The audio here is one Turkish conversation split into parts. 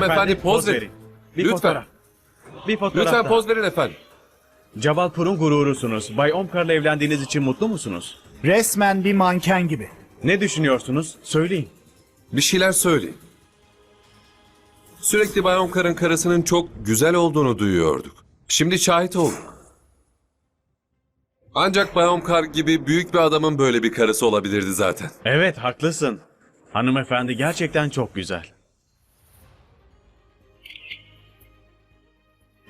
Hanımefendi poz verin. Bir Lütfen. fotoğraf. Bir fotoğraf Lütfen daha. poz verin efendim. Jabalpur'un gururusunuz. Bay Omkar'la evlendiğiniz için mutlu musunuz? Resmen bir manken gibi. Ne düşünüyorsunuz? Söyleyin. Bir şeyler söyleyin. Sürekli Bay Omkar'ın karısının çok güzel olduğunu duyuyorduk. Şimdi şahit olduk. Ancak Bay Omkar gibi büyük bir adamın böyle bir karısı olabilirdi zaten. Evet haklısın. Hanımefendi gerçekten çok güzel.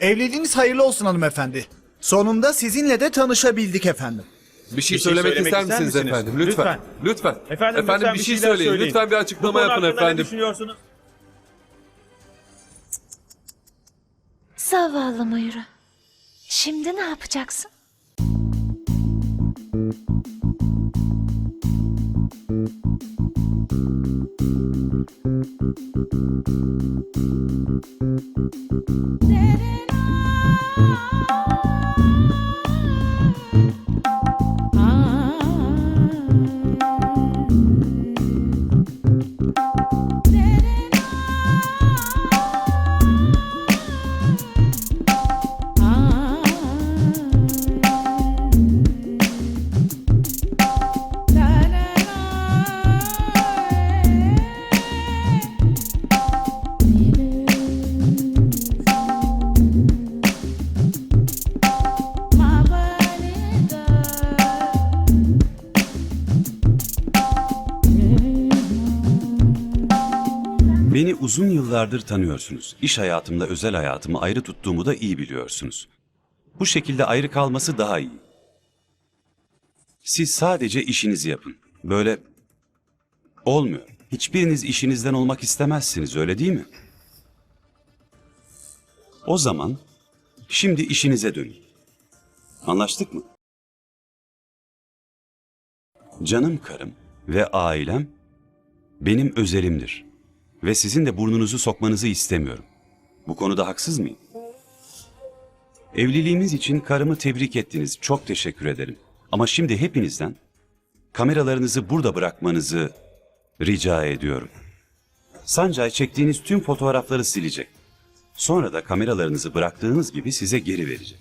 Evliliğiniz hayırlı olsun hanımefendi. Sonunda sizinle de tanışabildik efendim. Bir şey, Bir şey söylemek söylemek ister ister misiniz, misiniz? efendim? Lütfen. Lütfen. Efendim, Efendim, bir şey şeyler söyleyin. Lütfen bir açıklama Bu konu yapın hakkında Ne efendim. düşünüyorsunuz? Zavallı Mayura. Şimdi ne yapacaksın? Beni uzun yıllardır tanıyorsunuz. İş hayatımla özel hayatımı ayrı tuttuğumu da iyi biliyorsunuz. Bu şekilde ayrı kalması daha iyi. Siz sadece işinizi yapın. Böyle olmuyor. Hiçbiriniz işinizden olmak istemezsiniz, öyle değil mi? O zaman şimdi işinize dönün. Anlaştık mı? Canım karım ve ailem benim özelimdir ve sizin de burnunuzu sokmanızı istemiyorum. Bu konuda haksız mıyım? Evliliğimiz için karımı tebrik ettiniz. Çok teşekkür ederim. Ama şimdi hepinizden kameralarınızı burada bırakmanızı rica ediyorum. Sancay çektiğiniz tüm fotoğrafları silecek. Sonra da kameralarınızı bıraktığınız gibi size geri verecek.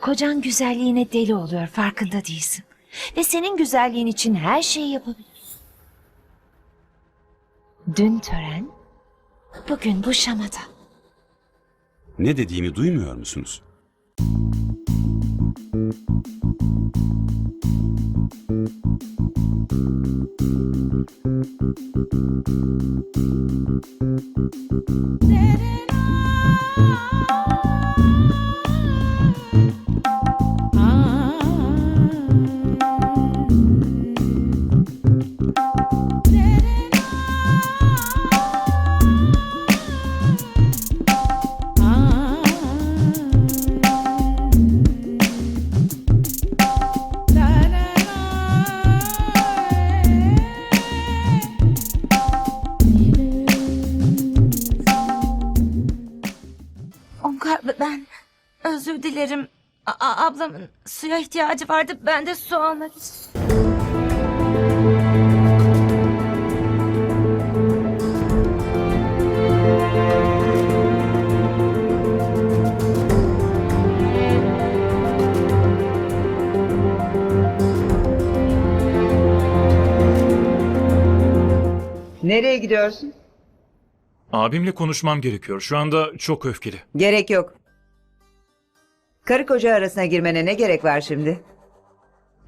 Kocan güzelliğine deli oluyor farkında değilsin. Ve senin güzelliğin için her şeyi yapabilir. Dün tören, bugün bu şamata. Ne dediğimi duymuyor musunuz? Ablamın suya ihtiyacı vardı. Ben de su almak için. Nereye gidiyorsun? Abimle konuşmam gerekiyor. Şu anda çok öfkeli. Gerek yok. Karı koca arasına girmene ne gerek var şimdi?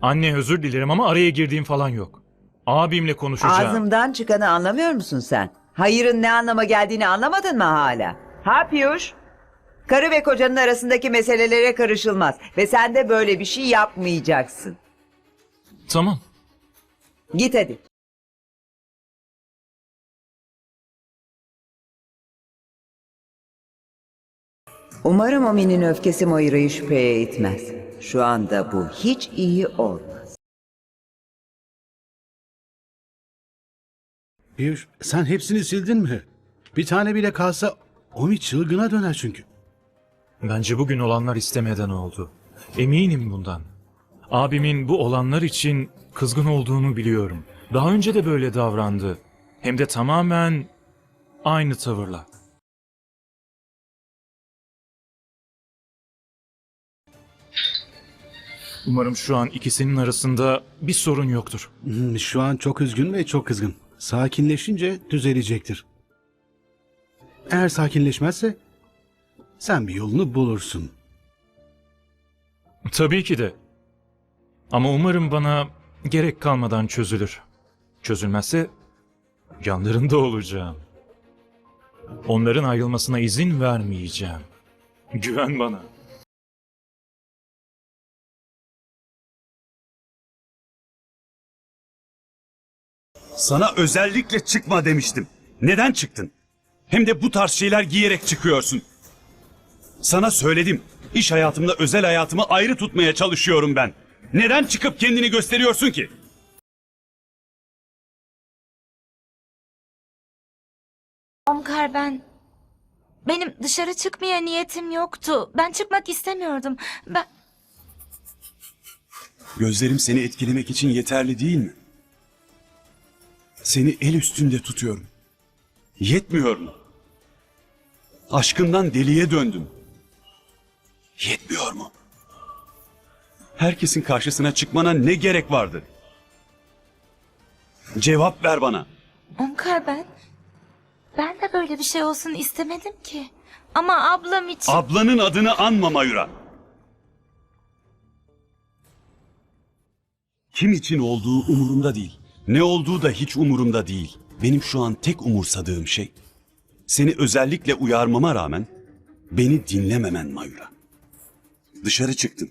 Anne özür dilerim ama araya girdiğim falan yok. Abimle konuşacağım. Ağzımdan çıkanı anlamıyor musun sen? Hayırın ne anlama geldiğini anlamadın mı hala? Ha Piyuş? Karı ve kocanın arasındaki meselelere karışılmaz. Ve sen de böyle bir şey yapmayacaksın. Tamam. Git hadi. Umarım Omi'nin öfkesi Moira'yı şüpheye itmez. Şu anda bu hiç iyi olmaz. Piyuş sen hepsini sildin mi? Bir tane bile kalsa Omi çılgına döner çünkü. Bence bugün olanlar istemeden oldu. Eminim bundan. Abimin bu olanlar için kızgın olduğunu biliyorum. Daha önce de böyle davrandı. Hem de tamamen aynı tavırla. Umarım şu an ikisinin arasında bir sorun yoktur. Hmm, Şu an çok üzgün ve çok kızgın. Sakinleşince düzelecektir. Eğer sakinleşmezse sen bir yolunu bulursun. Tabii ki de. Ama umarım bana gerek kalmadan çözülür. Çözülmezse yanlarında olacağım. Onların ayrılmasına izin vermeyeceğim. Güven bana. Sana özellikle çıkma demiştim. Neden çıktın? Hem de bu tarz şeyler giyerek çıkıyorsun. Sana söyledim. İş hayatımla özel hayatımı ayrı tutmaya çalışıyorum ben. Neden çıkıp kendini gösteriyorsun ki? Omkar ben... Benim dışarı çıkmaya niyetim yoktu. Ben çıkmak istemiyordum. Ben... Gözlerim seni etkilemek için yeterli değil mi? Seni el üstünde tutuyorum. Yetmiyor mu? Aşkından deliye döndüm. Yetmiyor mu? Herkesin karşısına çıkmana ne gerek vardı? Cevap ver bana. Omkar ben... Ben de böyle bir şey olsun istemedim ki. Ama ablam için... Ablanın adını anma Mayura. Kim için olduğu umurumda değil. Ne olduğu da hiç umurumda değil. Benim şu an tek umursadığım şey seni özellikle uyarmama rağmen beni dinlememen Mayura. Dışarı çıktın.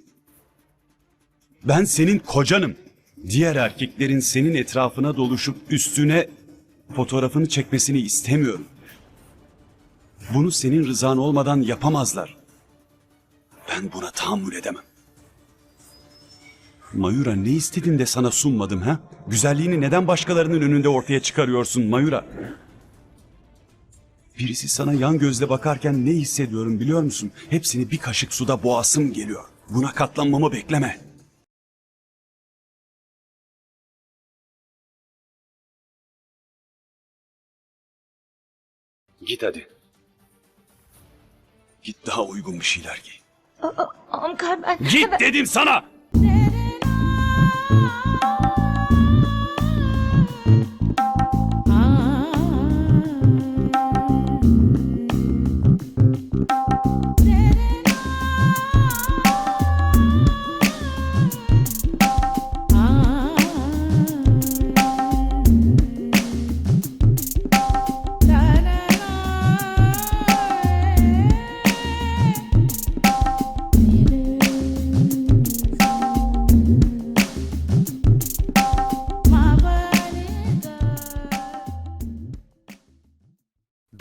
Ben senin kocanım. Diğer erkeklerin senin etrafına doluşup üstüne fotoğrafını çekmesini istemiyorum. Bunu senin rızan olmadan yapamazlar. Ben buna tahammül edemem. Mayura ne istedin de sana sunmadım ha? Güzelliğini neden başkalarının önünde ortaya çıkarıyorsun Mayura? Birisi sana yan gözle bakarken ne hissediyorum biliyor musun? Hepsini bir kaşık suda boğasım geliyor. Buna katlanmamı bekleme. Git hadi. Git daha uygun bir şeyler giy. Omkar ben... Git dedim sana!